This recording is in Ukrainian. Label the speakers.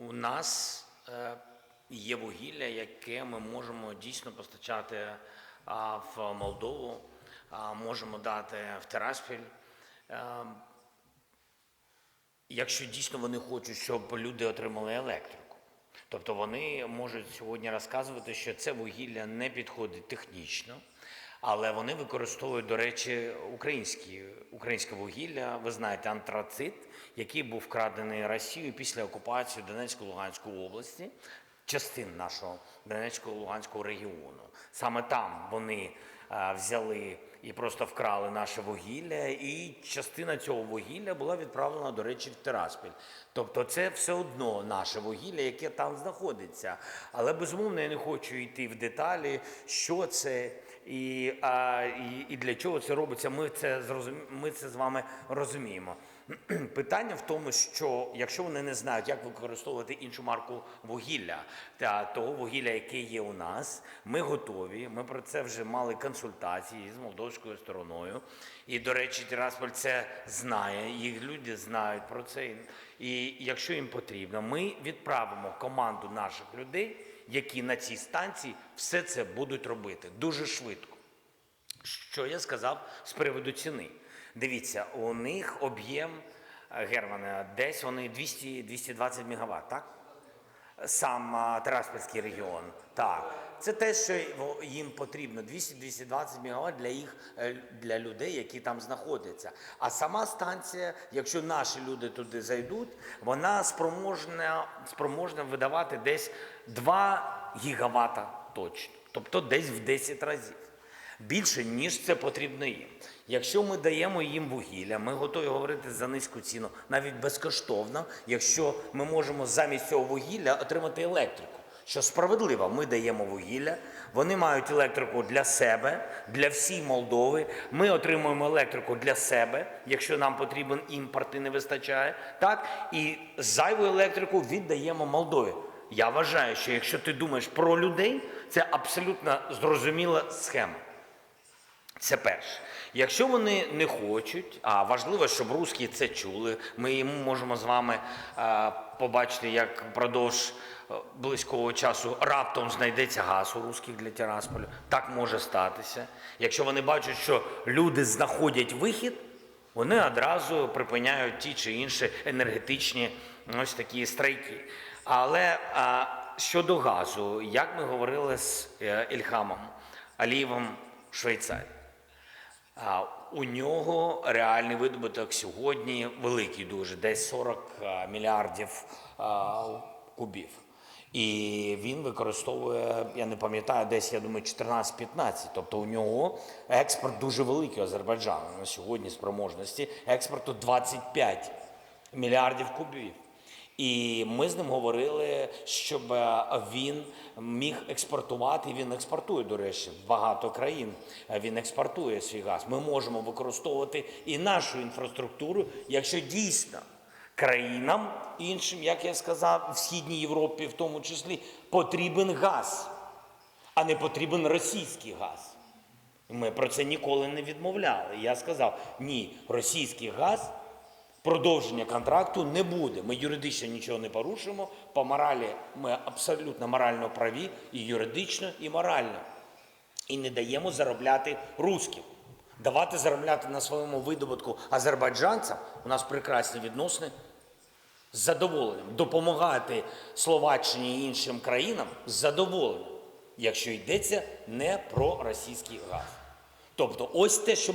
Speaker 1: У нас е, є вугілля, яке ми можемо дійсно постачати а, в Молдову, можемо дати в Тераспіль. Е, якщо дійсно вони хочуть, щоб люди отримали електрику. Тобто вони можуть сьогодні розказувати, що це вугілля не підходить технічно, але вони використовують, до речі, українські, українське вугілля. Ви знаєте, антрацит, який був вкрадений Росією після окупації Донецької Луганської області, частин нашого Донецького Луганського регіону. Саме там вони а, взяли і просто вкрали наше вугілля, і частина цього вугілля була відправлена, до речі, в Тераспіль. Тобто це все одно наше вугілля, яке там знаходиться. Але безумовно я не хочу йти в деталі, що це і, а, і, і для чого це робиться. Ми це зрозум... ми це з вами розуміємо. Питання в тому, що якщо вони не знають, як використовувати іншу марку вугілля та того вугілля, яке є у нас, ми готові. Ми про це вже мали консультації з молдовською стороною. І, до речі, Тирасполь це знає, їх люди знають про це. І якщо їм потрібно, ми відправимо команду наших людей, які на цій станції все це будуть робити дуже швидко. Що я сказав з приводу ціни? Дивіться, у них об'єм е, Германа, десь вони 200-220 мегаватт, так? Сам а, Тераспільський регіон. Так. Це те, що їм потрібно 200-220 мегаватт для їх е, для людей, які там знаходяться. А сама станція, якщо наші люди туди зайдуть, вона спроможна, спроможна видавати десь 2 гігавата точно, тобто десь в 10 разів більше, ніж це потрібно їм. Якщо ми даємо їм вугілля, ми готові говорити за низьку ціну, навіть безкоштовно, якщо ми можемо замість цього вугілля отримати електрику. Що справедливо, ми даємо вугілля, вони мають електрику для себе, для всієї Молдови. Ми отримуємо електрику для себе, якщо нам потрібен імпорт і не вистачає. Так і зайву електрику віддаємо Молдові. Я вважаю, що якщо ти думаєш про людей, це абсолютно зрозуміла схема. Це перше. Якщо вони не хочуть, а важливо, щоб русські це чули, ми можемо з вами е, побачити, як впродовж е, близького часу раптом знайдеться газ у русських для Тирасполю. Так може статися. Якщо вони бачать, що люди знаходять вихід, вони одразу припиняють ті чи інші енергетичні ось такі страйки. Але а, щодо газу, як ми говорили з е, Ільхамом Алієвом Швейцарії. У нього реальний видобуток сьогодні великий дуже, десь 40 мільярдів кубів. І він використовує, я не пам'ятаю, десь, я думаю, 14-15. Тобто у нього експорт дуже великий Азербайджану на сьогодні спроможності експорту 25 мільярдів кубів. І ми з ним говорили, щоб е, він міг експортувати. Він експортує, до речі, багато країн. Е, Він експортує свій газ. Ми можемо використовувати і нашу інфраструктуру, якщо дійсно країнам іншим, як я сказав, в східній Європі, в тому числі, потрібен газ, а не потрібен російський газ. Ми про це ніколи не відмовляли. Я сказав: ні, російський газ продовження контракту не буде. Ми юридично нічого не порушимо. По моралі ми абсолютно морально праві і юридично, і морально. І не даємо заробляти русським. Давати заробляти на своєму видобутку азербайджанцям. У нас прекрасні відносини. З задоволенням допомагати Словаччині і іншим країнам з задоволенням, якщо йдеться не про російський газ. Тобто, ось те, що